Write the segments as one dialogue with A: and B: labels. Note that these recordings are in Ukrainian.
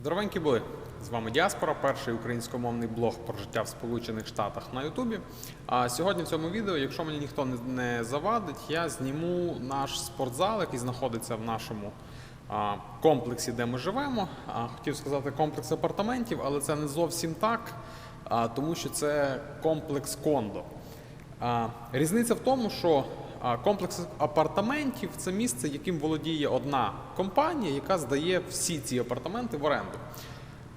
A: Здоровенькі були! З вами Діаспора, перший українськомовний блог про життя в Сполучених Штатах на Ютубі. А сьогодні в цьому відео, якщо мені ніхто не- завадить, я зніму наш спортзал, який знаходиться в нашому комплексі, де ми живемо. Хотів сказати комплекс апартаментів, але це не зовсім так, тому що це комплекс кондо. Різниця в тому, що комплекс апартаментів це місце, яким володіє одна компанія, яка здає всі ці апартаменти в оренду.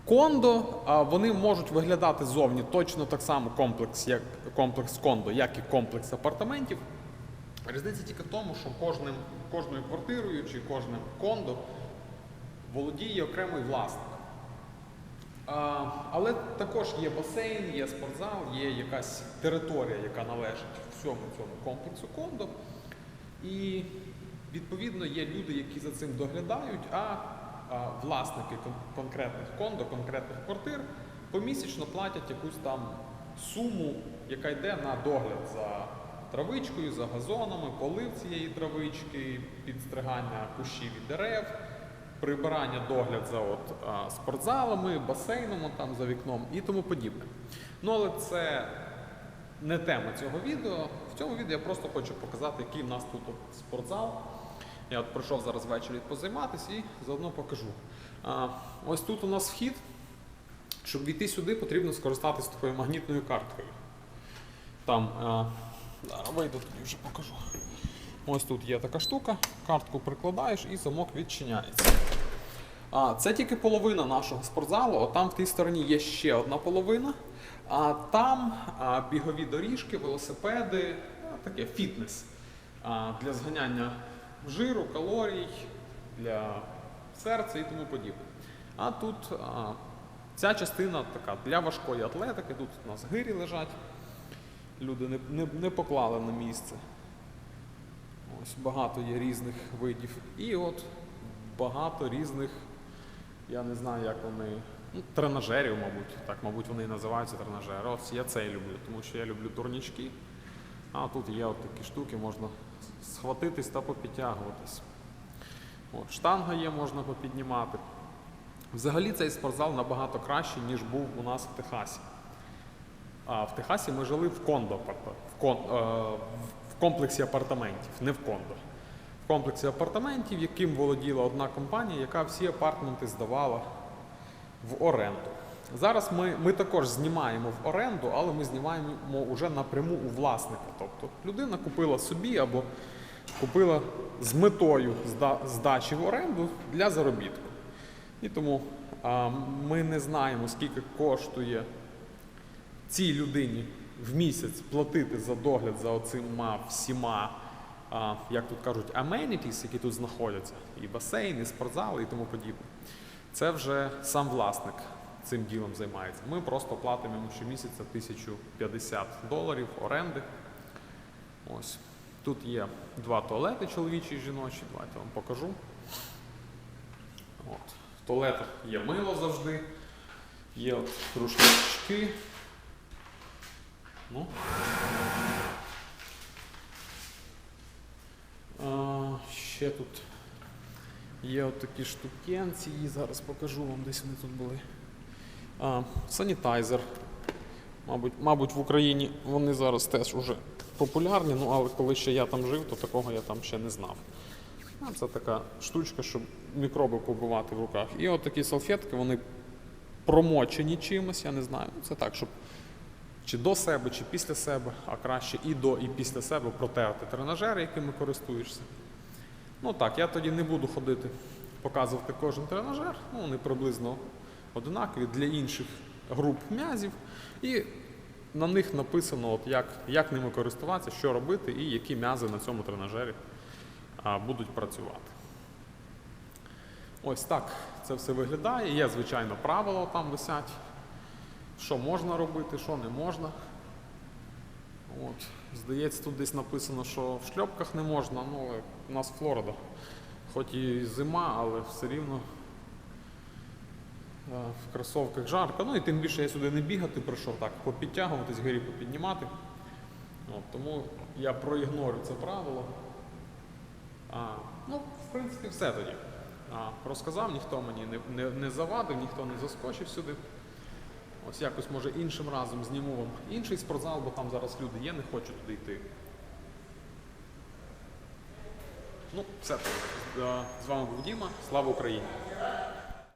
A: Кондо вони можуть виглядати зовні точно так само комплекс, як комплекс кондо, як і комплекс апартаментів. Різниця тільки в тому, що кожним, кожною квартирою чи кожним кондо володіє окремий власник. Але також є басейн, є спортзал, є якась територія, яка належить всьому цьому комплексу кондо. І відповідно є люди, які за цим доглядають, а, власники кон- конкретних кондо, конкретних квартир помісячно платять якусь там суму, яка йде на догляд за травичкою, за газонами, полив цієї травички, підстригання кущів і дерев прибирання, догляд за от, спортзалами, басейном там за вікном і тому подібне. Ну але це не тема цього відео. В цьому відео я просто хочу показати, який в нас тут от спортзал. Я от прийшов зараз ввечері позайматися і заодно покажу. А, ось тут у нас вхід. Щоб війти сюди, потрібно скористатися такою магнітною карткою. Там а, вийду тоді вже покажу. Ось тут є така штука, картку прикладаєш і замок відчиняється. А, це тільки половина нашого спортзалу, а там в тій стороні є ще одна половина. А там а, бігові доріжки, велосипеди, а, таке фітнес а, для зганяння жиру, калорій, для серця і тому подібне. А тут а, ця частина така для важкої атлетики. Тут у нас гирі лежать. Люди не, не, не поклали на місце. Ось багато є різних видів. І от багато різних, я не знаю, як вони. Ну, тренажерів, мабуть. Так, мабуть, вони і називаються тренажери. Ось я цей люблю, тому що я люблю турнічки. А тут є от такі штуки, можна схватитись та попідтягуватись. От, штанга є, можна попіднімати. Взагалі цей спортзал набагато кращий, ніж був у нас в Техасі. А в Техасі ми жили в кондо, в, кон, е, в комплексі апартаментів, не в кондо. Комплексі апартаментів, яким володіла одна компанія, яка всі апартаменти здавала в оренду. Зараз ми, ми також знімаємо в оренду, але ми знімаємо вже напряму у власника. Тобто людина купила собі або купила з метою здачі в оренду для заробітку. І тому а, ми не знаємо, скільки коштує цій людині в місяць платити за догляд за оцима всіма, як тут кажуть, amenities, які тут знаходяться, і басейн, і спортзал, і тому подібне. Це вже сам власник цим ділом займається. Ми просто платимо йому щомісяця 1050 доларів оренди. Ось. Тут є два туалети чоловічі і жіночі. Давайте вам покажу. От. В туалетах є мило завжди, є от рушнички. Ну. А, ще тут є от такі штукенції, зараз покажу вам, десь вони тут були. А, санітайзер. Мабуть, мабуть, в Україні вони зараз теж уже популярні, ну але коли ще я там жив, то такого я там ще не знав. Це така штучка, щоб мікроби побивати в руках. І от салфетки, вони промочені чимось, я не знаю. Ну, Це так, щоб чи до себе, чи після себе, а краще і до, і після себе протерти тренажери, якими користуєшся. Ну так, я тоді не буду ходити, показувати кожен тренажер, ну вони приблизно одинакові для інших груп м'язів. І на них написано, от як, як ними користуватися, що робити і які м'язи на цьому тренажері а, будуть працювати. Ось так це все виглядає. Є, звичайно, правила там висять, що можна робити, що не можна. От. Здається, тут десь написано, що в шльопках не можна, ну але у нас Флорида. Хоч і зима, але все рівно е, в кросовках жарко. Ну і тим більше я сюди не бігати прийшов так, попідтягуватись, горі попіднімати. От, тому я проігнорю це правило. А, ну, в принципі, все тоді. а, розказав, ніхто мені не, не, не завадив, ніхто не заскочив сюди. Ось якось може іншим разом зніму вам інший спортзал, бо там зараз люди є, не хочу туди йти. Ну, все. Е, З вами був Діма. Слава Україні!